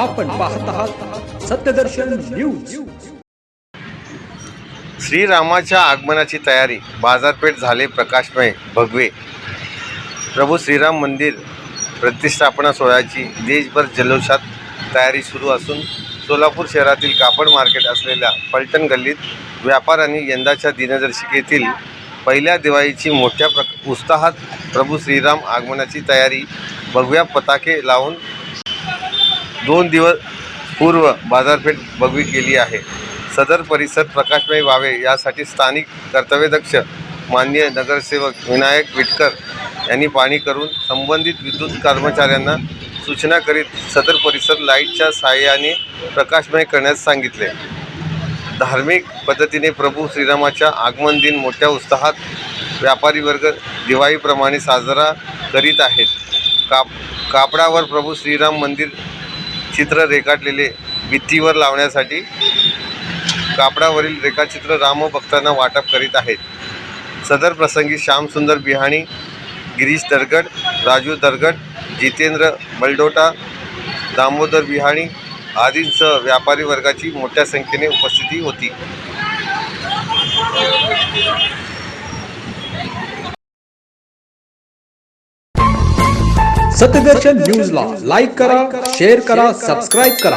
आपण पाहत आहात सत्यदर्शन न्यूज. श्रीरामाच्या आगमनाची तयारी बाजारपेठ झाले प्रकाशमय भगवे. प्रभू श्रीराम मंदिर प्रतिष्ठापना सोहळ्याची देशभर जल्लोषात तयारी सुरू असून सोलापूर शहरातील कापड मार्केट असलेल्या पलटण गल्लीत व्यापाऱ्यांनी यंदाच्या दिनदर्शिकेतील पहिल्या दिवाळीची मोठ्या प्र उत्साहात प्रभू श्रीराम आगमनाची तयारी भगव्या पताके लावून दोन दिवस पूर्व बाजारपेठ भगवी केली आहे. सदर परिसर प्रकाशमय व्हावे यासाठी स्थानिक कर्तव्यदक्ष माननीय नगरसेवक विनायक विटकर यांनी पाणी करून संबंधित विद्युत कर्मचाऱ्यांना सूचना करीत सदर परिसर लाईटच्या सहाय्याने प्रकाशमय करण्यास सांगितले. धार्मिक पद्धतीने प्रभू श्रीरामाच्या आगमन दिन मोठ्या उत्साहात व्यापारी वर्ग दिवाळीप्रमाणे साजरा करीत आहेत. काप कापडावर प्रभू श्रीराम मंदिर चित्र रेखाटलेले भित्तीवर लावण्यासाठी कापडावरील रेखाचित्र रामभक्तांना वाटप करीत आहेत. सदर प्रसंगी श्यामसुंदर बिहाणी गिरीश दरगड राजू दरगड जितेंद्र बलडोटा दामोदर बिहाणी आदींसह व्यापारी वर्गाची मोठ्या संख्येने उपस्थिती होती. सत्यदर्शन न्यूजला लाईक करा शेअर करा सबस्क्राईब करा.